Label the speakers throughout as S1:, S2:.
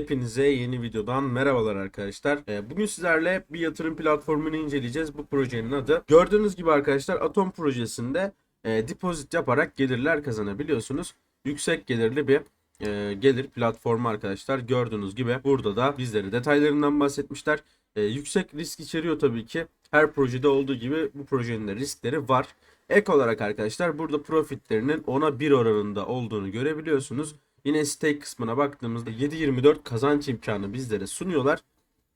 S1: Hepinize yeni videodan merhabalar arkadaşlar. Ee, Bugün sizlerle bir yatırım platformunu inceleyeceğiz. Bu projenin adı. Gördüğünüz gibi arkadaşlar Atom projesinde e, depozit yaparak gelirler kazanabiliyorsunuz. Yüksek gelirli bir e, gelir platformu arkadaşlar. Gördüğünüz gibi burada da bizlere detaylarından bahsetmişler. E, yüksek risk içeriyor tabii ki. Her projede olduğu gibi bu projenin de riskleri var. Ek olarak arkadaşlar burada profitlerinin ona 1 oranında olduğunu görebiliyorsunuz. Yine stake kısmına baktığımızda 7.24 kazanç imkanı bizlere sunuyorlar.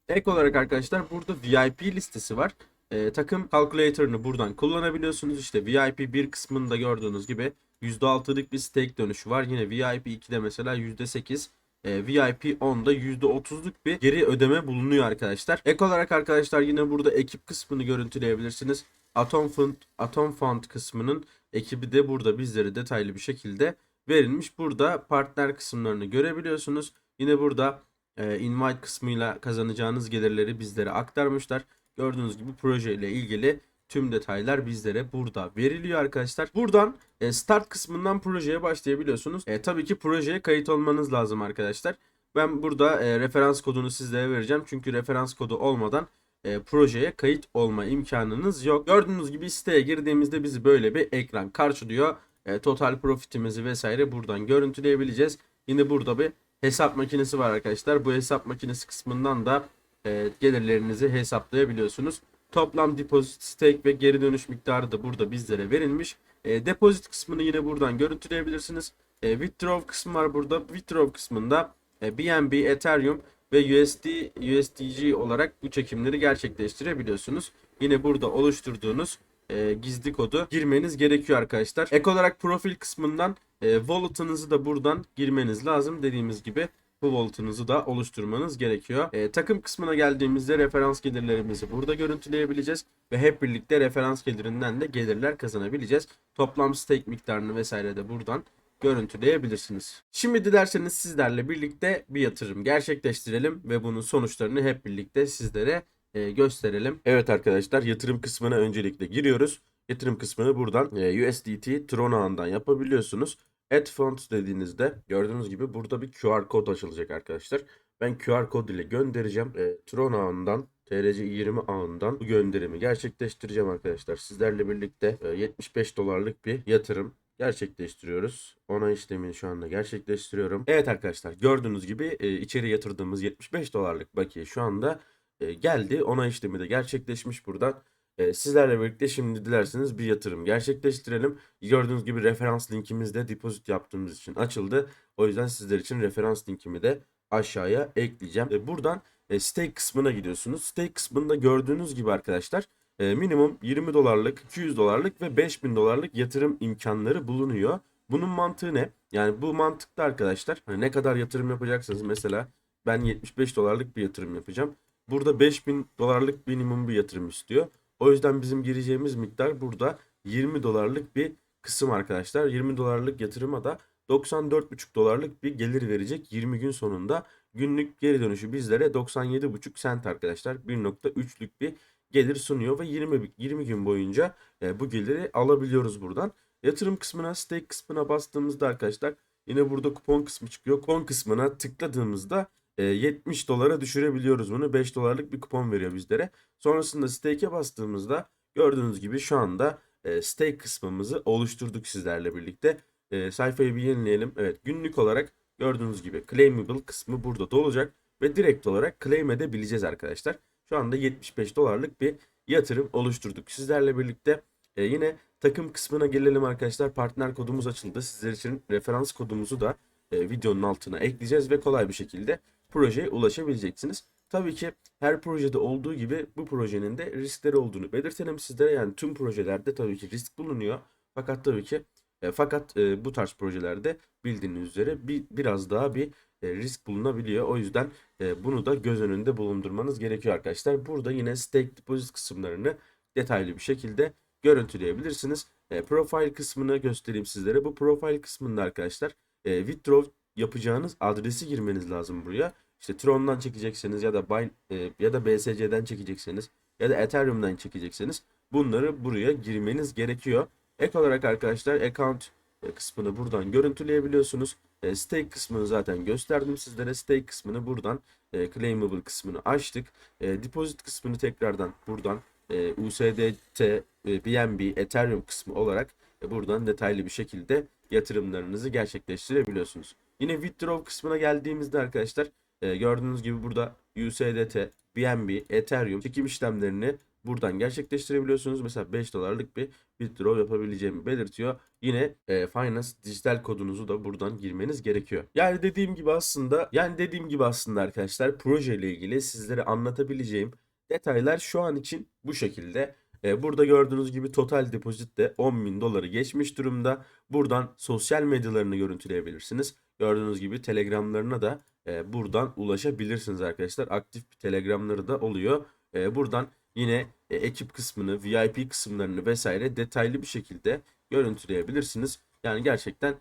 S1: Ek olarak arkadaşlar burada VIP listesi var. Ee, takım calculator'ını buradan kullanabiliyorsunuz. İşte VIP 1 kısmında gördüğünüz gibi %6'lık bir stake dönüşü var. Yine VIP 2'de mesela %8. e, VIP 10'da %30'luk bir geri ödeme bulunuyor arkadaşlar. Ek olarak arkadaşlar yine burada ekip kısmını görüntüleyebilirsiniz. Atom Fund, Atom Fund kısmının ekibi de burada bizlere detaylı bir şekilde verilmiş. Burada partner kısımlarını görebiliyorsunuz. Yine burada e, invite kısmıyla kazanacağınız gelirleri bizlere aktarmışlar. Gördüğünüz gibi projeyle ilgili tüm detaylar bizlere burada veriliyor arkadaşlar. Buradan e, start kısmından projeye başlayabiliyorsunuz. E, tabii ki projeye kayıt olmanız lazım arkadaşlar. Ben burada e, referans kodunu sizlere vereceğim. Çünkü referans kodu olmadan e, projeye kayıt olma imkanınız yok. Gördüğünüz gibi siteye girdiğimizde bizi böyle bir ekran karşılıyor. E, total profitimizi vesaire buradan görüntüleyebileceğiz. Yine burada bir hesap makinesi var arkadaşlar. Bu hesap makinesi kısmından da e, gelirlerinizi hesaplayabiliyorsunuz. Toplam depozit, stake ve geri dönüş miktarı da burada bizlere verilmiş. E, depozit kısmını yine buradan görüntüleyebilirsiniz. E, withdraw kısmı var burada. Withdraw kısmında e, BNB, Ethereum ve USD, USDG olarak bu çekimleri gerçekleştirebiliyorsunuz. Yine burada oluşturduğunuz e, gizli kodu girmeniz gerekiyor arkadaşlar. Ek olarak profil kısmından e, wallet'ınızı da buradan girmeniz lazım. Dediğimiz gibi bu wallet'ınızı da oluşturmanız gerekiyor. E, takım kısmına geldiğimizde referans gelirlerimizi burada görüntüleyebileceğiz ve hep birlikte referans gelirinden de gelirler kazanabileceğiz. Toplam stake miktarını vesaire de buradan görüntüleyebilirsiniz. Şimdi dilerseniz sizlerle birlikte bir yatırım gerçekleştirelim ve bunun sonuçlarını hep birlikte sizlere e, gösterelim. Evet arkadaşlar yatırım kısmına öncelikle giriyoruz. Yatırım kısmını buradan e, USDT Tron ağından yapabiliyorsunuz. Add Fund dediğinizde gördüğünüz gibi burada bir QR kod açılacak arkadaşlar. Ben QR kod ile göndereceğim. E, Tron ağından TRC20 ağından bu gönderimi gerçekleştireceğim arkadaşlar. Sizlerle birlikte e, 75 dolarlık bir yatırım gerçekleştiriyoruz. Ona işlemini şu anda gerçekleştiriyorum. Evet arkadaşlar gördüğünüz gibi e, içeri yatırdığımız 75 dolarlık bakiye şu anda e, geldi. Ona işlemi de gerçekleşmiş buradan. E, sizlerle birlikte şimdi dilerseniz bir yatırım gerçekleştirelim. Gördüğünüz gibi referans linkimiz de depozit yaptığımız için açıldı. O yüzden sizler için referans linkimi de aşağıya ekleyeceğim. E, buradan e, stake kısmına gidiyorsunuz. Stake kısmında gördüğünüz gibi arkadaşlar e, minimum 20 dolarlık, 200 dolarlık ve 5000 dolarlık yatırım imkanları bulunuyor. Bunun mantığı ne? Yani bu mantıkta arkadaşlar hani ne kadar yatırım yapacaksınız mesela ben 75 dolarlık bir yatırım yapacağım. Burada 5000 dolarlık minimum bir yatırım istiyor. O yüzden bizim gireceğimiz miktar burada 20 dolarlık bir kısım arkadaşlar. 20 dolarlık yatırıma da 94,5 dolarlık bir gelir verecek 20 gün sonunda. Günlük geri dönüşü bizlere 97,5 sent arkadaşlar. 1.3'lük bir gelir sunuyor ve 20 20 gün boyunca e, bu geliri alabiliyoruz buradan. Yatırım kısmına, stake kısmına bastığımızda arkadaşlar yine burada kupon kısmı çıkıyor. Kupon kısmına tıkladığımızda 70 dolara düşürebiliyoruz bunu. 5 dolarlık bir kupon veriyor bizlere. Sonrasında stake'e bastığımızda gördüğünüz gibi şu anda e, stake kısmımızı oluşturduk sizlerle birlikte. E, sayfayı bir yenileyelim. Evet günlük olarak gördüğünüz gibi claimable kısmı burada da olacak ve direkt olarak claim edebileceğiz arkadaşlar. Şu anda 75 dolarlık bir yatırım oluşturduk sizlerle birlikte. E, yine takım kısmına gelelim arkadaşlar. Partner kodumuz açıldı. Sizler için referans kodumuzu da e, videonun altına ekleyeceğiz ve kolay bir şekilde projeye ulaşabileceksiniz. Tabii ki her projede olduğu gibi bu projenin de riskleri olduğunu belirtelim sizlere. Yani tüm projelerde tabii ki risk bulunuyor. Fakat tabii ki e, fakat e, bu tarz projelerde bildiğiniz üzere bir biraz daha bir e, risk bulunabiliyor. O yüzden e, bunu da göz önünde bulundurmanız gerekiyor arkadaşlar. Burada yine stake deposit kısımlarını detaylı bir şekilde görüntüleyebilirsiniz. E, profile kısmını göstereyim sizlere. Bu profile kısmında arkadaşlar e, withdraw yapacağınız adresi girmeniz lazım buraya. İşte Tron'dan çekecekseniz ya da Bin, e, ya da BSC'den çekecekseniz ya da Ethereum'dan çekecekseniz bunları buraya girmeniz gerekiyor. Ek olarak arkadaşlar account e, kısmını buradan görüntüleyebiliyorsunuz. E, stake kısmını zaten gösterdim sizlere. Stake kısmını buradan e, claimable kısmını açtık. E, deposit kısmını tekrardan buradan e, USDT, e, BNB, Ethereum kısmı olarak e, buradan detaylı bir şekilde yatırımlarınızı gerçekleştirebiliyorsunuz. Yine withdraw kısmına geldiğimizde arkadaşlar e, gördüğünüz gibi burada USDT, BNB, Ethereum çekim işlemlerini buradan gerçekleştirebiliyorsunuz. Mesela 5 dolarlık bir withdraw yapabileceğimi belirtiyor. Yine e, Finance dijital kodunuzu da buradan girmeniz gerekiyor. Yani dediğim gibi aslında yani dediğim gibi aslında arkadaşlar proje ile ilgili sizlere anlatabileceğim detaylar şu an için bu şekilde. E, burada gördüğünüz gibi total depozit de 10 bin doları geçmiş durumda. Buradan sosyal medyalarını görüntüleyebilirsiniz. Gördüğünüz gibi telegramlarına da e, buradan ulaşabilirsiniz arkadaşlar. Aktif bir telegramları da oluyor. E, buradan yine ekip kısmını, VIP kısımlarını vesaire detaylı bir şekilde görüntüleyebilirsiniz. Yani gerçekten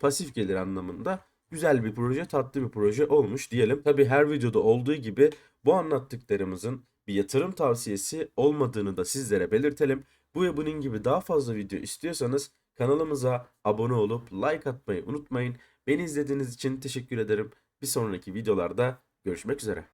S1: pasif gelir anlamında güzel bir proje, tatlı bir proje olmuş diyelim. Tabi her videoda olduğu gibi bu anlattıklarımızın bir yatırım tavsiyesi olmadığını da sizlere belirtelim. Bu ve bunun gibi daha fazla video istiyorsanız kanalımıza abone olup like atmayı unutmayın. Beni izlediğiniz için teşekkür ederim. Bir sonraki videolarda görüşmek üzere.